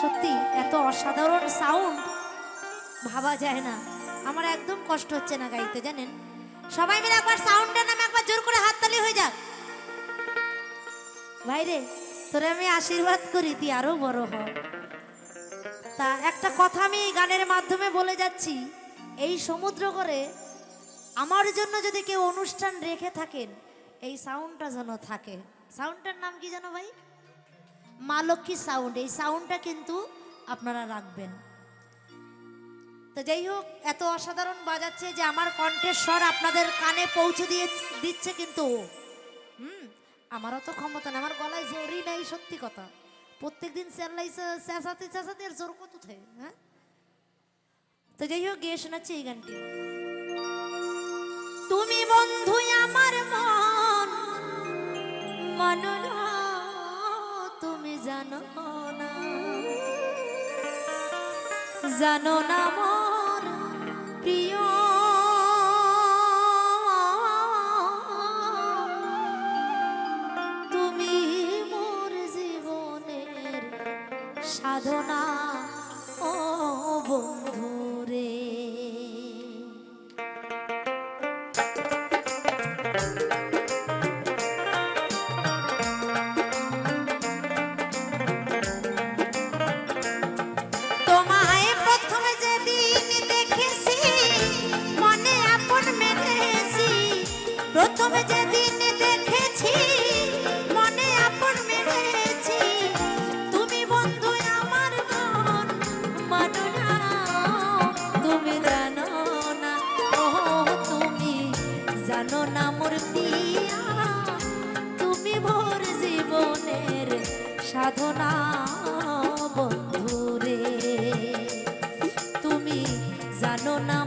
সত্যি, এত অসাধারণ সাউন্ড ভাবা যায় না। আমার একদম কষ্ট হচ্ছে না গাইতে, জানেন? সবাই মিলে একবার সাউন্ডের নামে একবার জোর করে হাততালি হয়ে যাক। ভাইরে, তোরে আমি আশীর্বাদ করি, তুই আরও বড় হ। তা একটা কথা আমি এই গানের মাধ্যমে বলে যাচ্ছি, এই সমুদ্র করে আমার জন্য যদি কেউ অনুষ্ঠান রেখে থাকেন, এই সাউন্ডটা যেন থাকে। সাউন্ডটার নাম কি জানো ভাই? মা লক্ষ্মী সাউন্ড এই সাউন্ডটা কিন্তু আপনারা রাখবেন। তো যাই হোক, এত অসাধারণ বাজাচ্ছে যে আমার কণ্ঠের স্বর আপনাদের কানে পৌঁছে দিয়ে দিচ্ছে কিন্তু। হুম, আমারও তো ক্ষমতা না আমার গলায় জোরই নাই, সত্যি কথা। প্রত্যেকদিন স্যালাই চেঁচাতে চেঁচাতে আর জোর কত থাকে হ্যাঁ? তো যাই হোক, গিয়ে শোনাচ্ছি এই গানটি। তুমি বন্ধু আমার মন মানো না তুমি জানো না। জানো না প্রিয়। তুমি মোর জীবনের সাধনা।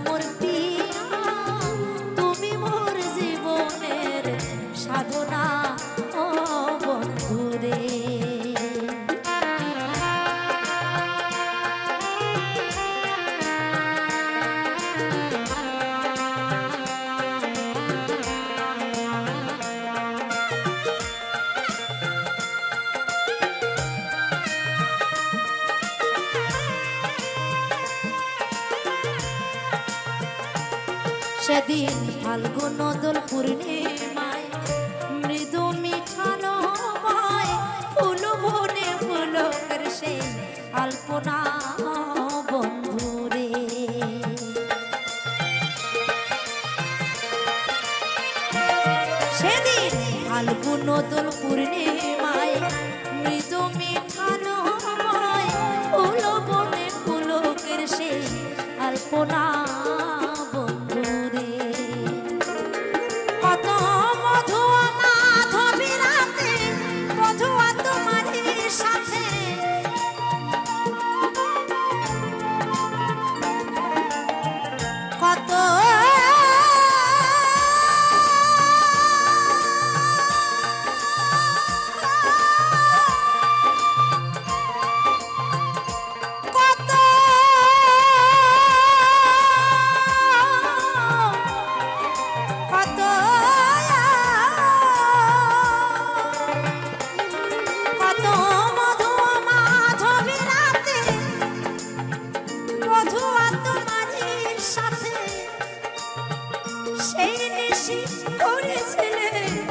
জানো না সেদিন ফাল্গুন দোল পূর্ণিমায়, মৃদু মিঠানো মায় ফুল বনে ফুলকের সেই আলপনা সেদিন ফাল্গুন দোল পূর্ণিমায়, মৃদু মিঠানো মায় ফুল বনে ফুলকের সেই আলপনা Eşit o rezile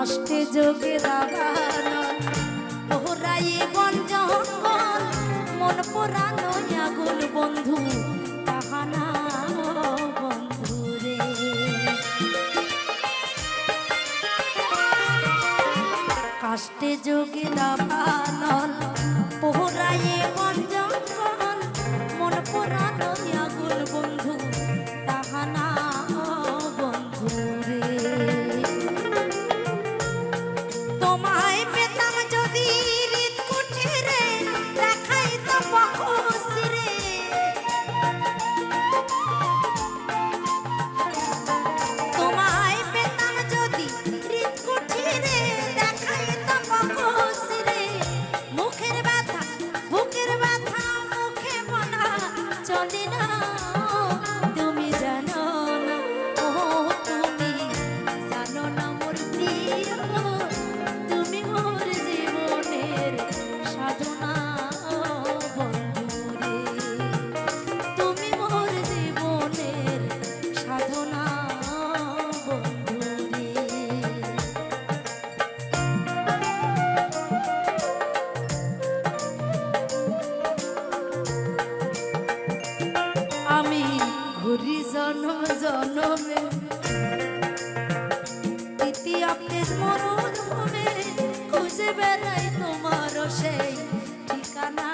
নষ্টে যোগে বাগান। ওহরাই বন জঙ্গল মন পোড়ানো আগুল বন্ধু তাহানা যোগে দাবানল জনম জনমে। আপনি মরণ খুঁজে বেড়াই তোমার সেই ঠিকানা।